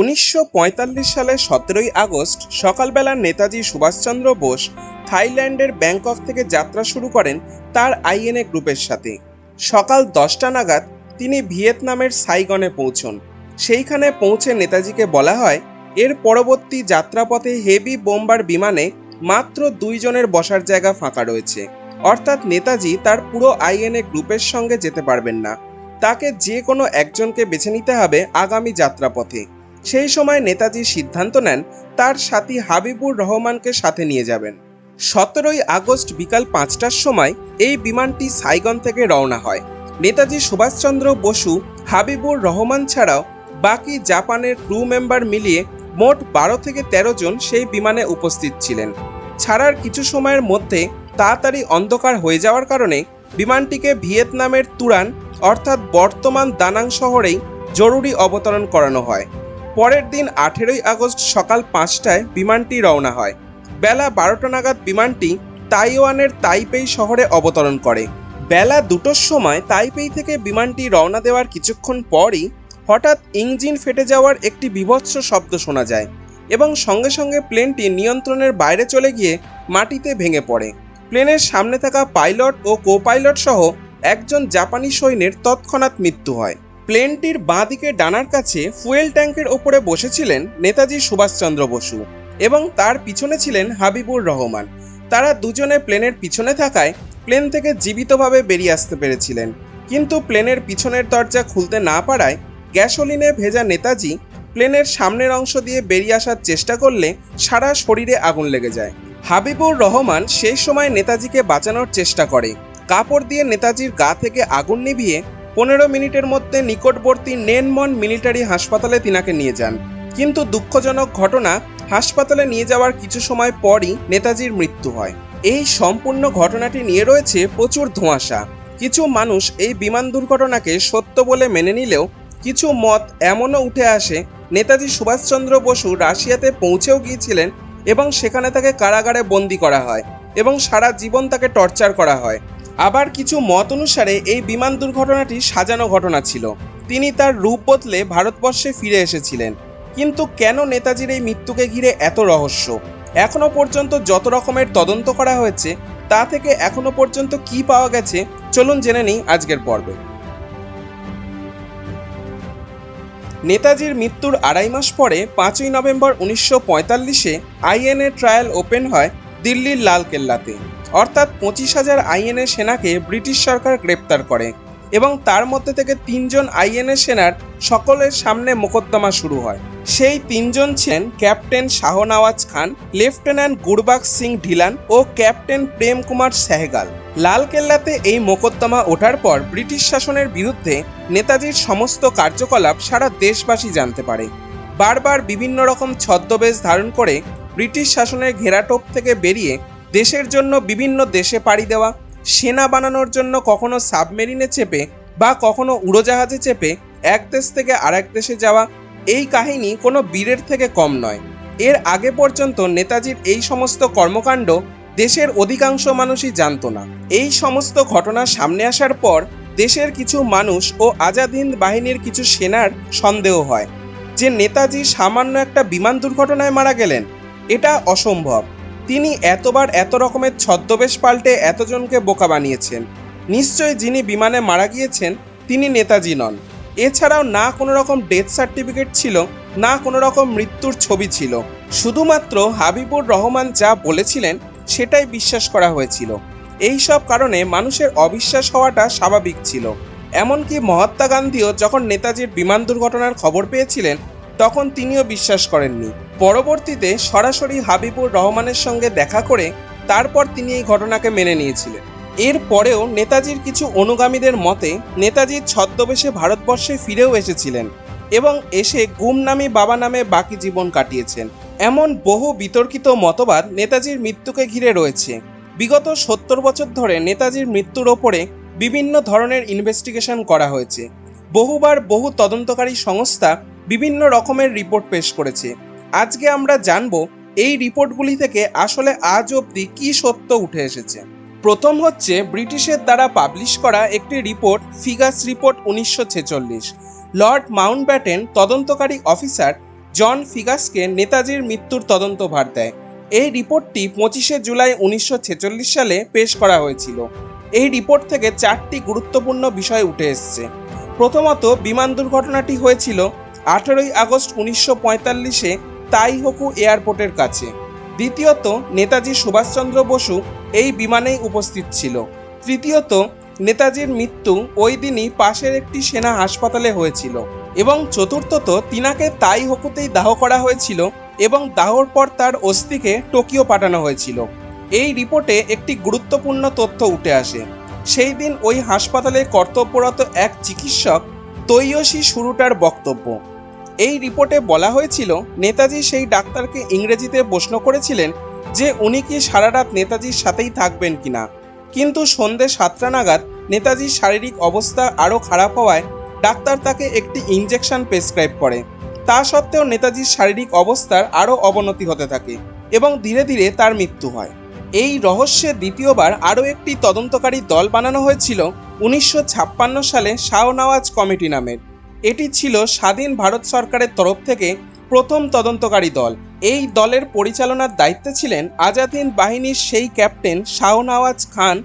উনিশশো সালের সতেরোই আগস্ট সকালবেলা নেতাজি সুভাষচন্দ্র বোস থাইল্যান্ডের ব্যাংকক থেকে যাত্রা শুরু করেন তার আইএনএ গ্রুপের সাথে। সকাল দশটা নাগাদ তিনি ভিয়েতনামের সাইগনে পৌঁছন। সেইখানে পৌঁছে নেতাজিকে বলা হয়, এর পরবর্তী যাত্রাপথে হেভি বোম্বার বিমানে মাত্র দুইজনের বসার জায়গা ফাঁকা রয়েছে। অর্থাৎ নেতাজি তার পুরো আইএনএ গ্রুপের সঙ্গে যেতে পারবেন না। তাকে যে কোনো একজনকে বেছে নিতে হবে আগামী যাত্রাপথে। সেই সময় নেতাজি সিদ্ধান্ত নেন তার সাথী হাবিবুর রহমানকে সাথে নিয়ে যাবেন। সতেরোই আগস্ট বিকাল পাঁচটার সময় এই বিমানটি সাইগন থেকে রওনা হয়। নেতাজি সুভাষচন্দ্র বসু, হাবিবুর রহমান ছাড়াও বাকি জাপানের ক্রু মেম্বার মিলিয়ে মোট বারো থেকে তেরো জন সেই বিমানে উপস্থিত ছিলেন। ছাড়ার কিছু সময়ের মধ্যে তাড়াতাড়ি অন্ধকার হয়ে যাওয়ার কারণে বিমানটিকে ভিয়েতনামের তুরান, অর্থাৎ বর্তমান দানাং শহরেই জরুরি অবতরণ করানো হয়। পরের দিন আঠেরোই আগস্ট সকাল পাঁচটায় বিমানটি রওনা হয়। বেলা বারোটা নাগাদ বিমানটি তাইওয়ানের তাইপেই শহরে অবতরণ করে। বেলা দুটোর সময় তাইপেই থেকে বিমানটি রওনা দেওয়ার কিছুক্ষণ পরই হঠাৎ ইঞ্জিন ফেটে যাওয়ার একটি বিভৎস শব্দ শোনা যায় এবং সঙ্গে সঙ্গে প্লেনটি নিয়ন্ত্রণের বাইরে চলে গিয়ে মাটিতে ভেঙে পড়ে। প্লেনের সামনে থাকা পাইলট ও কো পাইলট সহ একজন জাপানি সৈন্যের তৎক্ষণাৎ মৃত্যু হয়। প্লেনটির বাঁ দিকে ডানার কাছে ফুয়েল ট্যাঙ্কের ওপরে বসেছিলেন নেতাজি সুভাষচন্দ্র বসু এবং তার পিছনে ছিলেন হাবিবুর রহমান। তারা দুজনে প্লেনের পিছনে থাকায় প্লেন থেকে জীবিতভাবে বেরিয়ে আসতে পেরেছিলেন। কিন্তু প্লেনের পিছনের দরজা খুলতে না পারায় গ্যাসোলিনে ভেজা নেতাজি প্লেনের সামনের অংশ দিয়ে বেরিয়ে আসার চেষ্টা করলে সারা শরীরে আগুন লেগে যায়। হাবিবুর রহমান সেই সময় নেতাজিকে বাঁচানোর চেষ্টা করে। কাপড় দিয়ে নেতাজির গা থেকে আগুন নিভিয়ে পনেরো মিনিটের মধ্যে নিকটবর্তী নেনমন মিলিটারি হাসপাতালে তিনাকে নিয়ে যান। কিন্তু দুঃখজনক ঘটনা, হাসপাতালে নিয়ে যাওয়ার কিছু সময় পরই নেতাজির মৃত্যু হয়। এই সম্পূর্ণ ঘটনাটি নিয়ে রয়েছে প্রচুর ধোঁয়াশা। কিছু মানুষ এই বিমান দুর্ঘটনাকে সত্য বলে মেনে নিলেও কিছু মত এমনও উঠে আসে, নেতাজি সুভাষচন্দ্র বসু রাশিয়াতে পৌঁছেও গিয়েছিলেন এবং সেখানে তাকে কারাগারে বন্দি করা হয় এবং সারা জীবন তাকে টর্চার করা হয়। আবার কিছু মত অনুসারে এই বিমান দুর্ঘটনাটি সাজানো ঘটনা ছিল। তিনি তার রূপ বদলে ভারতবর্ষে ফিরে এসেছিলেন। কিন্তু কেন নেতাজির এই মৃত্যুকে ঘিরে এত রহস্য? এখনও পর্যন্ত যত রকমের তদন্ত করা হয়েছে, তা থেকে এখনও পর্যন্ত কি পাওয়া গেছে, চলুন জেনে নিই আজকের পর্বে। নেতাজির মৃত্যুর আড়াই মাস পরে পাঁচই নভেম্বর উনিশশো পঁয়তাল্লিশে আইএনএ ট্রায়াল ওপেন হয় দিল্লির লালকেল্লাতে। অর্থাৎ পঁচিশ হাজার আইএনএ সেনাকে ব্রিটিশ সরকার গ্রেপ্তার করে এবং তার মধ্যে থেকে তিনজন আইএনএ সেনার সকলের সামনে মোকদ্দমা শুরু হয়। সেই তিনজন ছিলেন ক্যাপ্টেন শাহনওয়াজ খান, লেফটেন্যান্ট গুরবাক সিং ঢিলান ও ক্যাপ্টেন প্রেম কুমার সেহগাল। লালকেল্লাতে এই মোকদ্দমা ওঠার পর ব্রিটিশ শাসনের বিরুদ্ধে নেতাজির সমস্ত কার্যকলাপ সারা দেশবাসী জানতে পারে। বারবার বিভিন্ন রকম ছদ্মবেশ ধারণ করে ব্রিটিশ শাসনের ঘেরাটোপ থেকে বেরিয়ে দেশের জন্য বিভিন্ন দেশে পাড়ি দেওয়া, সেনা বানানোর জন্য কখনো সাবমেরিনে চেপে বা কখনো উড়োজাহাজে চেপে এক দেশ থেকে আরেক দেশে যাওয়া, এই কাহিনী কোনো বীরের থেকে কম নয়। এর আগে পর্যন্ত নেতাজির এই সমস্ত কর্মকাণ্ড দেশের অধিকাংশ মানুষই জানতো না। এই সমস্ত ঘটনা সামনে আসার পর দেশের কিছু মানুষ ও আজাদ হিন্দ বাহিনীর কিছু সেনার সন্দেহ হয় যে নেতাজি সামান্য একটা বিমান দুর্ঘটনায় মারা গেলেন। এটা অসম্ভব। তিনি এতবার এত রকমের ছদ্মবেশ পাল্টে এতজনকে বোকা বানিয়েছেন। নিশ্চয়ই যিনি বিমানে মারা গিয়েছেন, তিনি নেতাজি নন। এছাড়াও না কোনো রকম ডেথ সার্টিফিকেট ছিল, না কোনো রকম মৃত্যুর ছবি ছিল। শুধুমাত্র হাবিবুর রহমান যা বলেছিলেন, সেটাই বিশ্বাস করা হয়েছিল। এই সব কারণে মানুষের অবিশ্বাস হওয়াটা স্বাভাবিক ছিল। এমনকি মহাত্মা গান্ধীও যখন নেতাজির বিমান দুর্ঘটনার খবর পেয়েছিলেন, তখন তিনিও বিশ্বাস করেননি। পরবর্তীতে সরাসরি হাবিবুর রহমানের সঙ্গে দেখা করে তারপর তিনি এই ঘটনাকে মেনে নিয়েছিলেন। এর পরেও নেতাজির কিছু অনুগামীদের মতে, নেতাজির ছদ্মবেশে ভারতবর্ষে ফিরেও এসেছিলেন এবং এসে গুমনামি বাবা নামে বাকি জীবন কাটিয়েছেন। এমন বহু বিতর্কিত মতবাদ নেতাজির মৃত্যুকে ঘিরে রয়েছে। বিগত সত্তর বছর ধরে নেতাজির মৃত্যুর ওপরে বিভিন্ন ধরনের ইনভেস্টিগেশন করা হয়েছে। বহুবার বহু তদন্তকারী সংস্থা বিভিন্ন রকমের রিপোর্ট পেশ করেছে। আজকে আমরা জানব এই রিপোর্টগুলি থেকে আসলে আজ অবধি কী সত্য উঠে এসেছে। প্রথম হচ্ছে, ব্রিটিশের দ্বারা পাবলিশ করা একটি রিপোর্ট, ফিগাস রিপোর্ট উনিশশো ছেচল্লিশ। লর্ড মাউন্টব্যাটেন তদন্তকারী অফিসার জন ফিগাসকে নেতাজির মৃত্যুর তদন্ত ভার দেয়। এই রিপোর্টটি পঁচিশে জুলাই উনিশশো ছেচল্লিশ সালে পেশ করা হয়েছিল। এই রিপোর্ট থেকে চারটি গুরুত্বপূর্ণ বিষয় উঠে এসছে। প্রথমত, বিমান দুর্ঘটনাটি হয়েছিল আঠেরোই আগস্ট উনিশশো পঁয়তাল্লিশে তাইহোকু এয়ারপোর্টের কাছে। দ্বিতীয়ত, নেতাজি সুভাষচন্দ্র বসু এই বিমানেই উপস্থিত ছিল। তৃতীয়ত, নেতাজির মৃত্যু ওই দিনই পাশের একটি সেনা হাসপাতালে হয়েছিল এবং চতুর্থত, তিনাকে তাই হকুতেই দাহ করা হয়েছিল এবং দাহর পর তার অস্থিকে টোকিও পাঠানো হয়েছিল। এই রিপোর্টে একটি গুরুত্বপূর্ণ তথ্য উঠে আসে। সেই দিন ওই হাসপাতালে কর্তব্যরত এক চিকিৎসক তৈয়সী শুরুটার বক্তব্য। এই রিপোর্টে বলা হয়েছিল, নেতাজি সেই ডাক্তারকে ইংরেজিতে প্রশ্ন করেছিলেন যে উনি কি সারা রাত নেতাজির সাথেই থাকবেন কিনা। কিন্তু সন্ধে সাতটা নাগাদ নেতাজির শারীরিক অবস্থা আরও খারাপ হওয়ায় ডাক্তার তাকে একটি ইঞ্জেকশন প্রেসক্রাইব করে। তা সত্ত্বেও নেতাজির শারীরিক অবস্থার আরও অবনতি হতে থাকে এবং ধীরে ধীরে তার মৃত্যু হয়। এই রহস্যে দ্বিতীয়বার আরও একটি তদন্তকারী দল বানানো হয়েছিল উনিশশো ছাপ্পান্ন সালে শাহনওয়াজ কমিটি নামের। এটি ছিল স্বাধীন ভারত সরকারের তরফ থেকে প্রথম তদন্তকারী দল। এই দলের পরিচালনার দায়িত্বে ছিলেন আজাদ হিন্দ বাহিনীর সেই ক্যাপ্টেন শাহনওয়াজ খান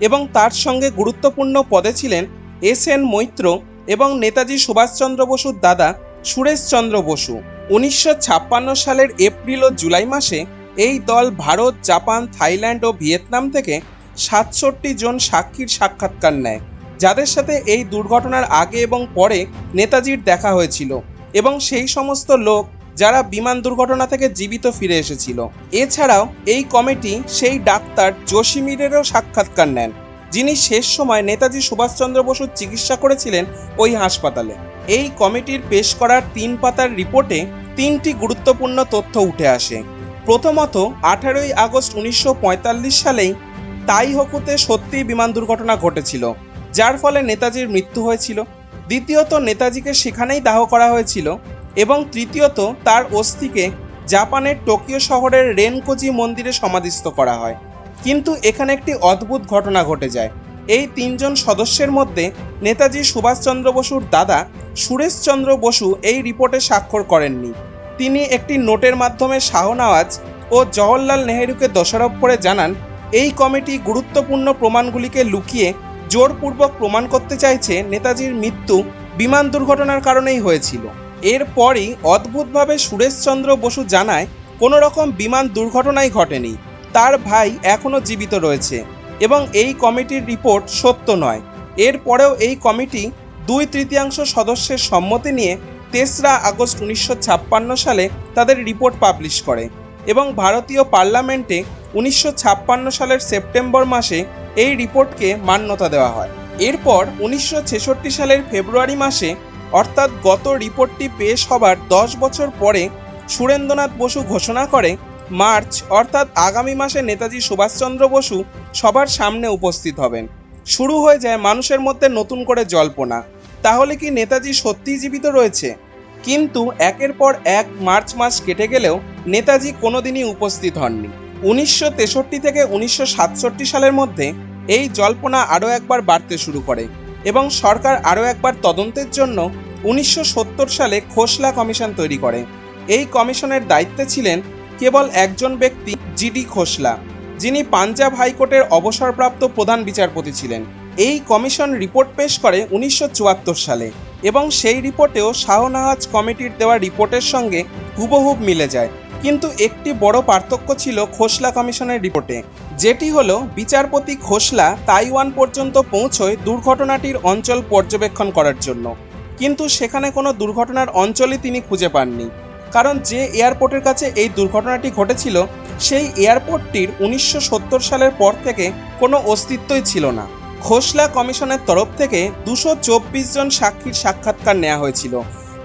এবং তার সঙ্গে গুরুত্বপূর্ণ পদে ছিলেন এস এন মৈত্র এবং নেতাজি সুভাষচন্দ্র বসুর দাদা সুরেশচন্দ্র বসু। উনিশশো ছাপ্পান্ন সালের এপ্রিল ও জুলাই মাসে এই দল ভারত, জাপান, থাইল্যান্ড ও ভিয়েতনাম থেকে সাতষট্টি জন সাক্ষীর সাক্ষাৎকার নেয়। যাদের সাথে এই দুর্ঘটনার আগে এবং পরে নেতাজির দেখা হয়েছিল, এবং সেই সমস্ত লোক যারা বিমান দুর্ঘটনা থেকে জীবিত ফিরে এসেছিল। এছাড়াও এই কমিটি সেই ডাক্তার জসিমিরেরও সাক্ষাৎকার নেন, যিনি শেষ সময় নেতাজি সুভাষচন্দ্র বসুর চিকিৎসা করেছিলেন ওই হাসপাতালে। এই কমিটির পেশ করার তিন পাতার রিপোর্টে তিনটি গুরুত্বপূর্ণ তথ্য উঠে আসে। প্রথমত, আঠারোই আগস্ট উনিশশো পঁয়তাল্লিশ সালেই তাইহকুতে সত্যিই বিমান দুর্ঘটনা ঘটেছিল। যার ফলে নেতাজির মৃত্যু হয়েছিল। দ্বিতীয়ত, নেতাজিকে সেখানেই দাহ করা হয়েছিল এবং তৃতীয়ত, তার অস্থিকে জাপানের টোকিও শহরের রেনকোজি মন্দিরে সমাধিস্থ করা হয়। কিন্তু এখানে একটি অদ্ভুত ঘটনা ঘটে যায়। এই তিনজন সদস্যের মধ্যে নেতাজি সুভাষচন্দ্র বসুর দাদা সুরেশচন্দ্র বসু এই রিপোর্টে স্বাক্ষর করেননি। তিনি একটি নোটের মাধ্যমে শাহনওয়াজ ও জওহরলাল নেহেরুকে দোষারোপ করে জানান, এই কমিটি গুরুত্বপূর্ণ প্রমাণগুলিকে লুকিয়ে জোরপূর্বক প্রমাণ করতে চাইছে নেতাজির মৃত্যু বিমান দুর্ঘটনার কারণেই হয়েছিল। এরপরই অদ্ভুতভাবে সুরেশচন্দ্র বসু জানায়, কোনো রকম বিমান দুর্ঘটনাই ঘটেনি। তার ভাই এখনও জীবিত রয়েছে এবং এই কমিটির রিপোর্ট সত্য নয়। এরপরেও এই কমিটি দুই তৃতীয়াংশ সদস্যের সম্মতি নিয়ে তেসরা আগস্ট উনিশশো ছাপ্পান্ন সালে তাদের রিপোর্ট পাবলিশ করে এবং ভারতীয় পার্লামেন্টে উনিশশো ছাপ্পান্ন সালের সেপ্টেম্বর মাসে এই রিপোর্টকে মান্যতা দেওয়া হয়। এরপর উনিশশো ছেষট্টি সালের ফেব্রুয়ারি মাসে, অর্থাৎ গত রিপোর্টটি পেশ হবার দশ বছর পরে, সুরেন্দ্রনাথ বসু ঘোষণা করে, মার্চ, অর্থাৎ আগামী মাসে নেতাজি সুভাষচন্দ্র বসু সবার সামনে উপস্থিত হবেন। শুরু হয়ে যায় মানুষের মধ্যে নতুন করে জল্পনা। তাহলে কি নেতাজি সত্যিই জীবিত রয়েছে? কিন্তু একের পর এক মার্চ মাস কেটে গেলেও নেতাজি কোনোদিনই উপস্থিত হননি। উনিশশো তেষট্টি থেকে উনিশশো সাতষট্টি সালের মধ্যে এই জল্পনা আরও একবার বাড়তে শুরু করে এবং সরকার আরও একবার তদন্তের জন্য উনিশশো সত্তর সালে খোসলা কমিশন তৈরি করে। এই কমিশনের দায়িত্বে ছিলেন কেবল একজন ব্যক্তি, জিডি খোসলা, যিনি পাঞ্জাব হাইকোর্টের অবসরপ্রাপ্ত প্রধান বিচারপতি ছিলেন। এই কমিশন রিপোর্ট পেশ করে উনিশশো চুয়াত্তর সালে এবং সেই রিপোর্টেও শাহনাহাজ কমিটির দেওয়া রিপোর্টের সঙ্গে হুবহুব মিলে যায়। কিন্তু একটি বড় পার্থক্য ছিল খোসলা কমিশনের রিপোর্টে, যেটি হলো, বিচারপতি খোসলা তাইওয়ান পর্যন্ত পৌঁছয় দুর্ঘটনাটির অঞ্চল পর্যবেক্ষণ করার জন্য। কিন্তু সেখানে কোনো দুর্ঘটনার অঞ্চলই তিনি খুঁজে পাননি। কারণ যে এয়ারপোর্টের কাছে এই দুর্ঘটনাটি ঘটেছিল, সেই এয়ারপোর্টটির উনিশশো সত্তর সালের পর থেকে কোনো অস্তিত্বই ছিল না। খোসলা কমিশনের তরফ থেকে দুশো চব্বিশ জন সাক্ষীর সাক্ষাৎকার নেওয়া হয়েছিল,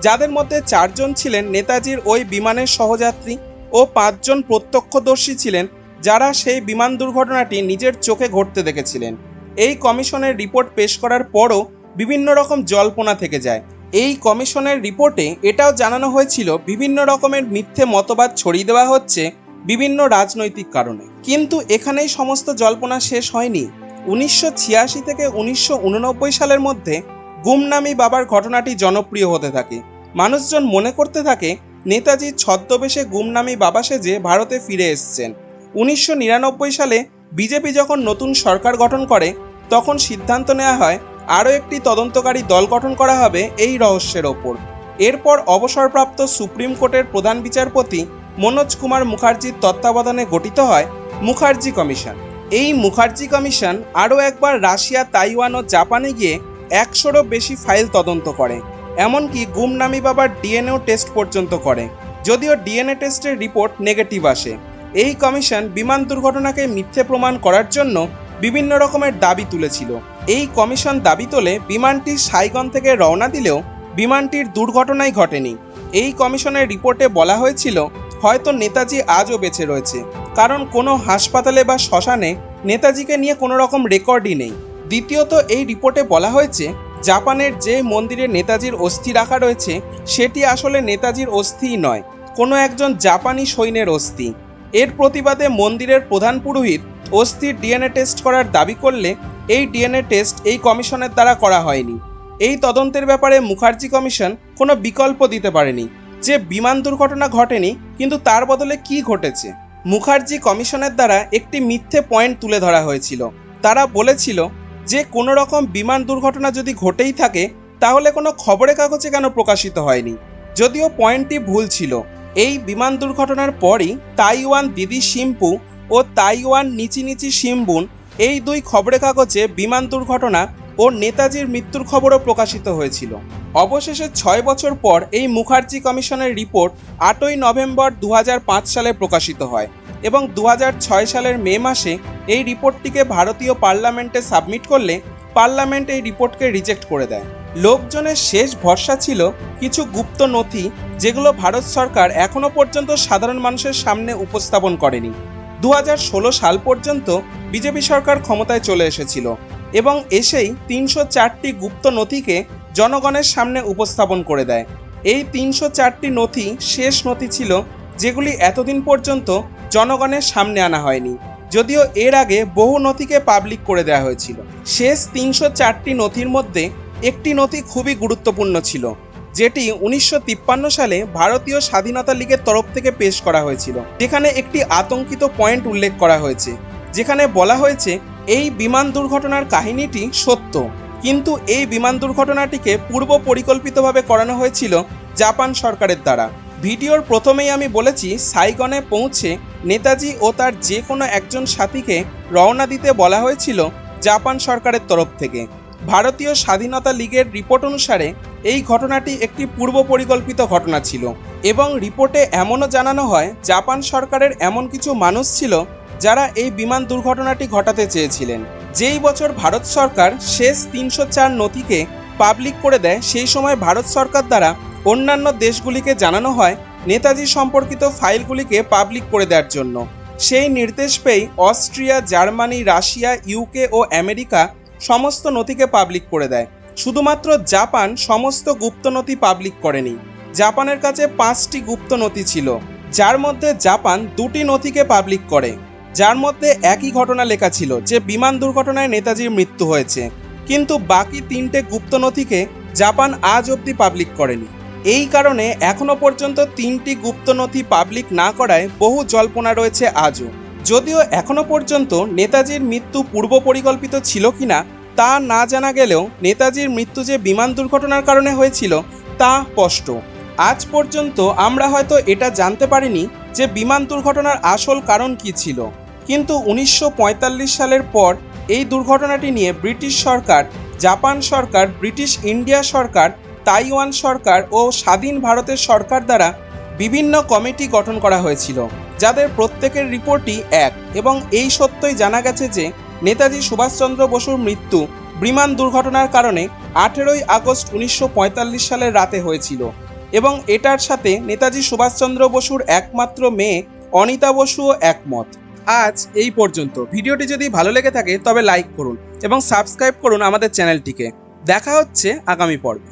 যাদের মধ্যে চারজন ছিলেন নেতাজির ওই বিমানের সহযাত্রী ও পাঁচজন প্রত্যক্ষদর্শী ছিলেন যারা সেই বিমান দুর্ঘটনাটি নিজের চোখে ঘটতে দেখেছিলেন। এই কমিশনের রিপোর্ট পেশ করার পরও বিভিন্ন রকম জল্পনা থেকে যায়। এই কমিশনের রিপোর্টে এটাও জানানো হয়েছিল, বিভিন্ন রকমের মিথ্যে মতবাদ ছড়িয়ে দেওয়া হচ্ছে বিভিন্ন রাজনৈতিক কারণে। কিন্তু এখানেই সমস্ত জল্পনা শেষ হয়নি। উনিশশো ছিয়াশি থেকে উনিশশো উননব্বই সালের মধ্যে গুমনামি বাবার ঘটনাটি জনপ্রিয় হতে থাকে। মানুষজন মনে করতে থাকে নেতাজি ছদ্মবেশে গুমনামি বাবা সেজে ভারতে ফিরে এসছেন। উনিশশো নিরানব্বই সালে বিজেপি যখন নতুন সরকার গঠন করে, তখন সিদ্ধান্ত নেওয়া হয় আরও একটি তদন্তকারী দল গঠন করা হবে এই রহস্যের ওপর। এরপর অবসরপ্রাপ্ত সুপ্রিম কোর্টের প্রধান বিচারপতি মনোজ কুমার মুখার্জির তত্ত্বাবধানে গঠিত হয় মুখার্জি কমিশন। এই মুখার্জি কমিশন আরও একবার রাশিয়া, তাইওয়ান ও জাপানে গিয়ে একশোরও বেশি ফাইল তদন্ত করে। এমনকি গুমনামি বাবার ডিএনএও টেস্ট পর্যন্ত করে, যদিও ডিএনএ টেস্টের রিপোর্ট নেগেটিভ আসে। এই কমিশন বিমান দুর্ঘটনাকে মিথ্যে প্রমাণ করার জন্য বিভিন্ন রকমের দাবি তুলেছিল। এই কমিশন দাবি তোলে বিমানটি সাইগন থেকে রওনা দিলেও বিমানটির দুর্ঘটনাই ঘটেনি। এই কমিশনের রিপোর্টে বলা হয়েছিল, হয়তো নেতাজি আজও বেঁচে রয়েছে, কারণ কোনো হাসপাতালে বা শ্মশানে নেতাজিকে নিয়ে কোনো রকম রেকর্ডই নেই। দ্বিতীয়ত এই রিপোর্টে বলা হয়েছে জাপানের যে মন্দিরে নেতাজির অস্থি রাখা রয়েছে, সেটি আসলে নেতাজির অস্থিই নয়, কোনো একজন জাপানি সৈন্যের অস্থি। এর প্রতিবাদে মন্দিরের প্রধান পুরোহিত অস্থির ডিএনএ টেস্ট করার দাবি করলে এই ডিএনএ টেস্ট এই কমিশনের দ্বারা করা হয়নি। এই তদন্তের ব্যাপারে মুখার্জি কমিশন কোনো বিকল্প দিতে পারেনি, যে বিমান দুর্ঘটনা ঘটেনি, কিন্তু তার বদলে কি ঘটেছে? মুখার্জি কমিশনের দ্বারা একটি মিথ্যে পয়েন্ট তুলে ধরা হয়েছিল। তারা বলেছিল যে কোনো রকম বিমান দুর্ঘটনা যদি ঘটেই থাকে, তাহলে কোনো খবরের কাগজে কেন প্রকাশিত হয়নি? যদিও পয়েন্টটি ভুল ছিল। এই বিমান দুর্ঘটনার পরই তাইওয়ান দিদি শিম্পু ও তাইওয়ান নিচি নিচি শিম্বুন এই দুই খবরের কাগজে বিমান দুর্ঘটনা ও নেতাজির মৃত্যুর খবরও প্রকাশিত হয়েছিল। অবশেষে ছয় বছর পর এই মুখার্জি কমিশনের রিপোর্ট আটই নভেম্বর দু হাজার পাঁচ সালে প্রকাশিত হয় এবং দু হাজার ছয় সালের মে মাসে এই রিপোর্টটিকে ভারতীয় পার্লামেন্টে সাবমিট করলে পার্লামেন্ট এই রিপোর্টকে রিজেক্ট করে দেয়। লোকজনের শেষ ভরসা ছিল কিছু গুপ্ত নথি যেগুলো ভারত সরকার এখনও পর্যন্ত সাধারণ মানুষের সামনে উপস্থাপন করেনি। দু হাজার ষোলো সাল পর্যন্ত বিজেপি সরকার ক্ষমতায় চলে এসেছিল। এবং এসেই তিনশো চারটি গুপ্ত নথিকে জনগণের সামনে উপস্থাপন করে দেয়। এই তিনশো চারটি নথি শেষ নথি ছিল, যেগুলি এতদিন পর্যন্ত জনগণের সামনে আনা হয়নি। যদিও এর আগে বহু নথিকে পাবলিক করে দেওয়া হয়েছিল। শেষ তিনশো চারটি নথির মধ্যে একটি নথি খুবই গুরুত্বপূর্ণ ছিল, যেটি উনিশশো তিপ্পান্ন সালে ভারতীয় স্বাধীনতা লীগের তরফ থেকে পেশ করা হয়েছিল। যেখানে একটি আতঙ্কিত পয়েন্ট উল্লেখ করা হয়েছে, যেখানে বলা হয়েছে এই বিমান দুর্ঘটনার কাহিনীটি সত্য। কিন্তু এই বিমান দুর্ঘটনাটিকে পূর্ব পরিকল্পিতভাবে করানো হয়েছিল জাপান সরকারের দ্বারা। ভিডিওর প্রথমেই আমি বলেছি, সাইগনে পৌঁছে নেতাজি ও তার যে কোনো একজন সাথীকে রওনা দিতে বলা হয়েছিল জাপান সরকারের তরফ থেকে। ভারতীয় স্বাধীনতা লীগের রিপোর্ট অনুসারে এই ঘটনাটি একটি পূর্ব পরিকল্পিত ঘটনা ছিল এবং রিপোর্টে এমনও জানানো হয়, জাপান সরকারের এমন কিছু মানুষ ছিল যারা এই বিমান দুর্ঘটনাটি ঘটাতে চেয়েছিলেন। যেই বছর ভারত সরকার শেষ তিনশো চার নথিকে পাবলিক করে দেয়, সেই সময় ভারত সরকার দ্বারা অন্যান্য দেশগুলিকে জানানো হয়, নেতাজি সম্পর্কিত ফাইলগুলিকে পাবলিক করে দেওয়ার জন্য। সেই নির্দেশ পেয়ে অস্ট্রিয়া, জার্মানি, রাশিয়া ইউকে ও আমেরিকা সমস্ত নথিকে পাবলিক করে দেয়। শুধুমাত্র জাপান সমস্ত গুপ্ত নথি পাবলিক করেনি। জাপানের কাছে পাঁচটি গুপ্ত নথি ছিল, যার মধ্যে জাপান দুটি নথিকে পাবলিক করে। যার মধ্যে একই ঘটনা লেখা ছিল যে বিমান দুর্ঘটনায় নেতাজির মৃত্যু হয়েছে। কিন্তু বাকি তিনটে গুপ্ত নথিকে জাপান আজ অবধি পাবলিক করেনি। এই কারণে এখনও পর্যন্ত তিনটি গুপ্ত নথি পাবলিক না করায় বহু জল্পনা রয়েছে আজও। যদিও এখনও পর্যন্ত নেতাজির মৃত্যু পূর্ব পরিকল্পিত ছিল কিনা তা না জানা গেলেও নেতাজির মৃত্যু যে বিমান দুর্ঘটনার কারণে হয়েছিল তা স্পষ্ট। আজ পর্যন্ত আমরা হয়তো এটা জানতে পারিনি যে বিমান দুর্ঘটনার আসল কারণ কি ছিল। কিন্তু উনিশশো পঁয়তাল্লিশ সালের পর এই দুর্ঘটনাটি নিয়ে ব্রিটিশ সরকার, জাপান সরকার, ব্রিটিশ ইন্ডিয়া সরকার, তাইওয়ান সরকার ও স্বাধীন ভারতের সরকার দ্বারা বিভিন্ন কমিটি গঠন করা হয়েছিল, যাদের প্রত্যেকের রিপোর্টই এক এবং এই সত্যই জানা গেছে যে নেতাজি সুভাষচন্দ্র বসুর মৃত্যু বিমান দুর্ঘটনার কারণে আঠেরোই আগস্ট উনিশশো পঁয়তাল্লিশ সালের রাতে হয়েছিল এবং এটার সাথে নেতাজি সুভাষচন্দ্র বসুর একমাত্র মেয়ে অনিতা বসুও একমত। আজ এই পর্যন্ত। ভিডিওটি যদি ভালো লেগে থাকে তবে লাইক করুন এবং সাবস্ক্রাইব করুন আমাদের চ্যানেলটিকে। দেখা হচ্ছে আগামী পর্বে।